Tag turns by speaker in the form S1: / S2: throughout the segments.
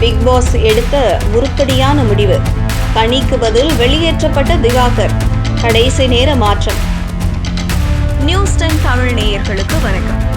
S1: Big pass எடுத்த உருத்தடியான முடிவு. கனிக்கு பதில் வெளியேற்றப்பட்ட திவாகர். கடைசி நேர மாற்றம். நியூஸ் டென் தமிழ் நேயர்களுக்கு வணக்கம்.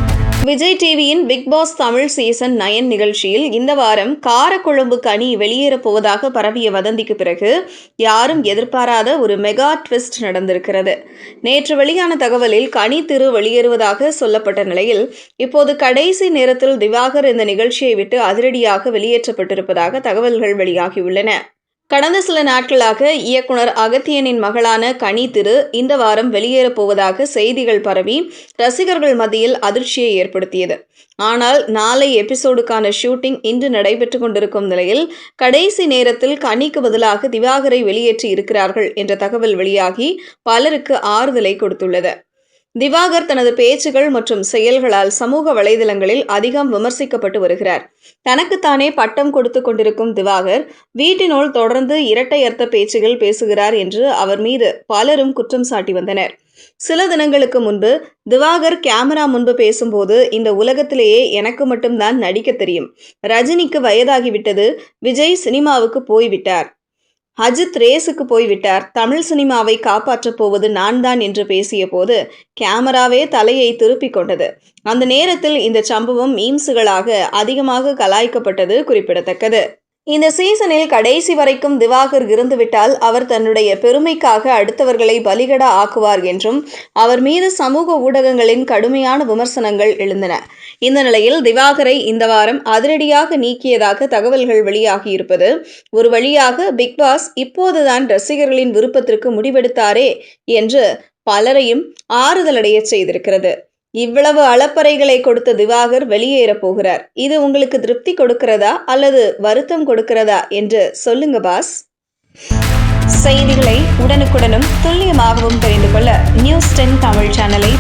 S1: விஜய் டிவியின் Big Boss Tamil season nine நிகழ்ச்சியில் இந்த வாரம் காரக்குழம்பு கனி வெளியேறப் போவதாக பரவிய வதந்திக்கு பிறகு யாரும் எதிர்பாராத ஒரு மெகா ட்விஸ்ட் நடந்திருக்கிறது. நேற்று வெளியான தகவலில் கனி திரு வெளியேறுவதாக சொல்லப்பட்ட நிலையில் இப்போது கடைசி நேரத்தில் திவாகர் இந்த நிகழ்ச்சியை விட்டு அதிரடியாக வெளியேற்றப்பட்டிருப்பதாக தகவல்கள் வெளியாகியுள்ளன. கடந்த சில நாட்களாக இயக்குனர் அகத்தியனின் மகளான கனி திரு இந்த வாரம் வெளியேறப் போவதாக செய்திகள் பரவி ரசிகர்கள் மத்தியில் அதிர்ச்சியை ஏற்படுத்தியது. ஆனால் நாளை எபிசோடுக்கான ஷூட்டிங் இன்று நடைபெற்று கொண்டிருக்கும் நிலையில் கடைசி நேரத்தில் கனிக்கு பதிலாக திவாகரை வெளியேற்றி இருக்கிறார்கள் என்ற தகவல் வெளியாகி பலருக்கு ஆறுதலை கொடுத்துள்ளது. திவாகர் தனது பேச்சுகள் மற்றும் செயல்களால் சமூக வலைதளங்களில் அதிகம் விமர்சிக்கப்பட்டு வருகிறார். தனக்குத்தானே பட்டம் கொடுத்து கொண்டிருக்கும் திவாகர் வீட்டினுள் தொடர்ந்து இரட்டை அர்த்த பேச்சுகள் பேசுகிறார் என்று அவர் மீது பலரும் குற்றம் சாட்டி வந்தனர். சில தினங்களுக்கு முன்பு திவாகர் கேமரா முன்பு பேசும்போது இந்த உலகத்திலேயே எனக்கு மட்டும்தான் நடிக்க தெரியும். ரஜினிக்கு வயதாகிவிட்டது விஜய் சினிமாவுக்கு போய்விட்டார். அஜித் ரேஸுக்கு போய்விட்டார் தமிழ் சினிமாவை காப்பாற்றப் போவது நான் தான் என்று பேசிய போது கேமராவே தலையை திருப்பிக் கொண்டது. அந்த நேரத்தில் இந்த சம்பவம் மீம்ஸுகளாக அதிகமாக கலாய்க்கப்பட்டது குறிப்பிடத்தக்கது. இந்த சீசனில் கடைசி வரைக்கும் திவாகர் இருந்துவிட்டால் அவர் தன்னுடைய பெருமைக்காக அடுத்தவர்களை பலிகடா ஆக்குவார் என்றும் அவர் மீது சமூக ஊடகங்களின் கடுமையான விமர்சனங்கள் எழுந்தன. இந்த நிலையில் திவாகரை இந்த வாரம் அதிரடியாக நீக்கியதாக தகவல்கள் வெளியாகியிருப்பது ஒரு வழியாக பிக்பாஸ் இப்போதுதான் ரசிகர்களின் விருப்பத்திற்கு முடிவெடுத்தாரே என்று பலரையும் ஆறுதலடைய செய்திருக்கிறது. இவ்வளவு அளப்பறைகளை கொடுத்த திவாகர் வெளியேற போகிறார். இது உங்களுக்கு திருப்தி கொடுக்கிறதா அல்லது வருத்தம் கொடுக்கிறதா என்று சொல்லுங்க பாஸ். செய்திகளை உடனுக்குடனும் துல்லியமாகவும் தெரிந்து கொள்ள நியூஸ் டென் தமிழ் சேனலை